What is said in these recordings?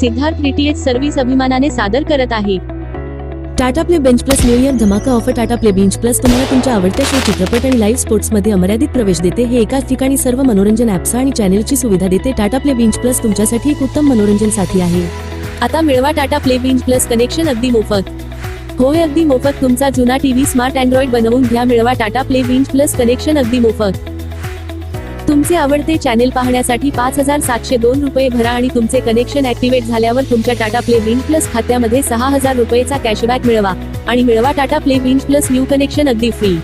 Siddharth DTH service अभिमानाने सादर करत आहे. Tata Play Binge Plus new year धमाका offer Tata Play Binge Plus तुम्हाला तुमच्या आवडत्या शो चित्रपट आणि लाईव्ह स्पोर्ट्समध्ये अमर्यादित प्रवेश देते. हे एकाच ठिकाणी सर्व मनोरंजन ऍप्स आणि चॅनेलची सुविधा देते. टाटा प्ले बेंच प्लस तुमच्यासाठी एक उत्तम मनोरंजन साथी आहे. आता मिळवा Tata Play Binge Plus connection अगदी मोफत. होय अगदी मोफत. तुमचा जुना टीव्ही स्मार्ट अँड्रॉइड बनवून घ्या. मिळवा Tata Play Binge Plus connection अगदी मोफत. तुमचे आवडते चॅनेल पाहण्यासाठी पाच हजार सातशे दोन रुपये भरा आणि तुमचे कनेक्शन ऍक्टिव्हेट झाल्यावर तुमच्या टाटा प्ले बिंच प्लस खात्यामध्ये सहा हजार रुपयेचा कॅशबॅक मिळवा. आणि मिळवा Tata Play Binge Plus new connection अगदी फ्री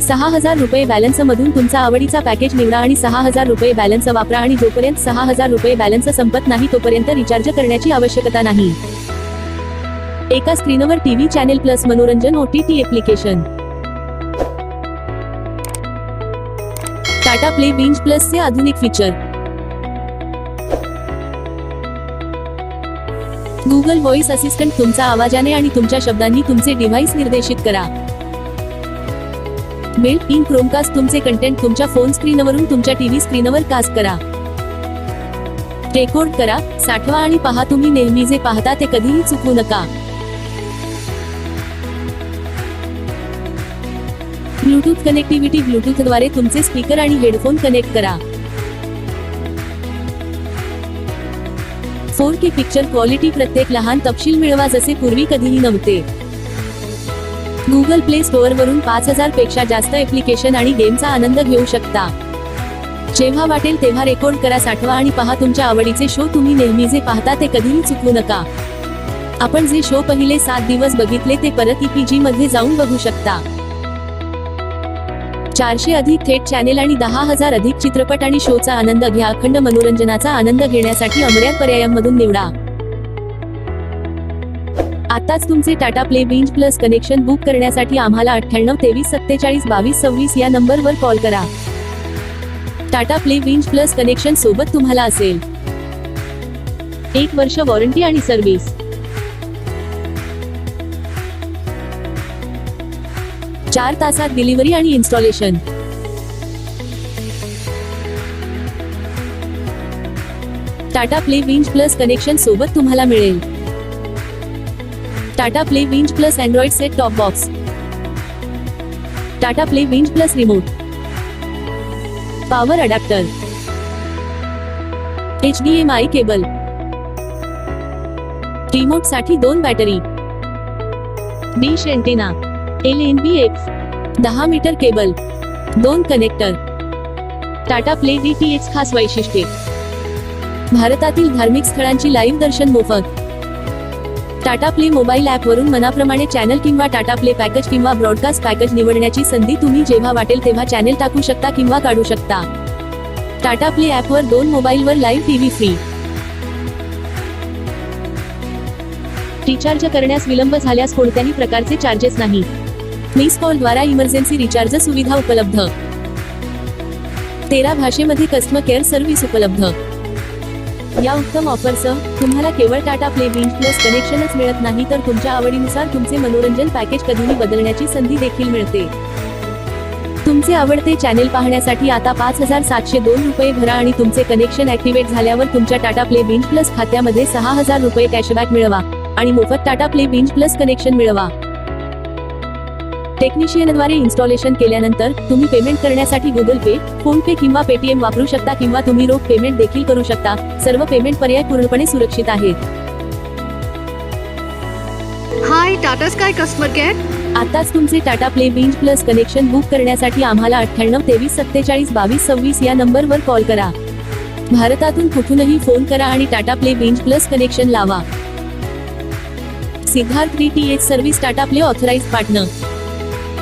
सहा हजार रुपये बॅलन्स मधून तुमचा आवडीचा पॅकेज निवडा आणि सहा हजार रुपये बॅलन्स वापरा आणि जोपर्यंत सहा हजार रुपये बॅलन्स संपत नाही तोपर्यंत रिचार्ज करण्याची आवश्यकता नाही. एका स्क्रीनवर टीव्ही चॅनेल प्लस मनोरंजन OTT application Tata Play Binge प्लसचे आधुनिक फीचर गुगल व्हॉइस असिस्टंट तुमचा आवाजाने आणि तुमच्या शब्दांनी तुमचे डिव्हाइस निर्देशित करा. बिल्ट इन क्रोमकास्ट तुमचे कंटेंट तुमच्या फोन स्क्रीनवरून तुमच्या टीव्ही स्क्रीनवर कास्ट करा. रेकॉर्ड करा साठवा आणि पहा तुम्ही नेहमी जे पाहता ते कधीही चुकू नका. ब्लूटूथ कनेक्टिव्हिटी ब्लूटूथद्वारे तुमचे स्पीकर आणि हेडफोन कनेक्ट करा. फोर के पिक्चर क्वालिटी प्रत्येक लहान तपशील मिळवा जसे पूर्वी कधीही नव्हते. गुगल प्ले स्टोअर वरून पाच हजारपेक्षा जास्त एप्लिकेशन आणि गेमचा आनंद घेऊ शकता. जेव्हा वाटेल तेव्हा रेकॉर्ड करा साठवा आणि पहा तुमच्या आवडीचे शो तुम्ही नेहमी जे पाहता ते कधीही चुकवू नका. आपण जे शो पहिले सात दिवस बघितले ते परत ईपीजी मध्ये जाऊन बघू शकता. चारशे अधिक थेट चॅनेल आणि दहा हजार अधिक चित्रपट आणि शोचा आनंद घ्या. अखंड मनोरंजनाचा आनंद घेण्यासाठी अमर्याद पर्यायांमधून निवडा. आताच तुमचे Tata Play Binge Plus connection book करण्यासाठी आम्हाला अठ्ठ्याण्णव तेवीस सत्तेचाळीस बावीस सव्वीस या नंबरवर कॉल करा. Tata Play Binge Plus connection सोबत तुम्हाला असेल. एक वर्ष वॉरंटी आणि सर्व्हिस चार तासात डिलिव्हरी आणि installation. Tata Play Binge Plus connection सोबत तुम्हाला मिळेल. Tata Play Binge Plus Android set top box. Tata Play Binge Plus remote. Power adapter. H D M I cable. रिमोटसाठी दोन battery. Dish antenna L N B X दहा metre cable दोन connector Tata Play D T X खास वैशिष्ट्ये. भारतातील धार्मिक स्थळांची live दर्शन मोफत. Tata play mobile ॲपवरून मनाप्रमाणे चॅनल किंवा टाटा प्ले पॅकेज किंवा ब्रॉडकास्ट पॅकेज निवडण्याची संधी तुम्ही जेव्हा वाटेल तेव्हा चॅनेल टाकू शकता किंवा काढू शकता. टाटा प्ले ॲपवर दोन मोबाईलवर लाईव्ह टीव्ही फ्री रिचार्ज करण्यास विलंब झाल्यास कोणत्याही प्रकारचे चार्जेस नाही. मिस कॉल द्वारा इमर्जन्सी रिचार्ज सुविधा उपलब्ध. तेरा भाषेमध्ये कस्टमर केअर सर्व्हिस उपलब्ध. या उत्तम ऑफरसह तुम्हाला केवळ टाटा प्ले बिंच प्लस कनेक्शनच मिळत नाही तर तुमच्या आवडीनुसार तुमचे मनोरंजन पॅकेज कधीही बदलण्याची संधी देखील मिळते. तुमचे आवडते चॅनेल पाहण्यासाठी आता पाच हजार सातशे दोन रुपये भरा आणि तुमचे कनेक्शन ऍक्टिव्हेट झाल्यावर तुमच्या टाटा प्ले बिंच प्लस खात्यामध्ये सहा हजार रुपये कॅशबॅक मिळवा आणि मोफत Tata play binge plus connection मिळवा. टेक्निशियनद्वारे इन्स्टॉलेशन केल्यानंतर तुम्ही पेमेंट करण्यासाठी गुगल पे फोन पे किंवा पेटीएम वापरू शकता किंवा तुम्ही रोख पेमेंट देखील करू शकता. सर्व पेमेंट पर्याय पूर्णपणे सुरक्षित आहेत. Hi Tata sky customer care आताच तुमचे Tata play binge plus connection book करण्यासाठी आम्हाला अठ्ठ्याण्णव तेवीस सत्तेचाळीस बावीस सव्वीस या नंबरवर कॉल करा. भारतातून कुठूनही फोन करा आणि Tata play binge plus connection लावा. Siddharth D T H service Tata play authorise partner.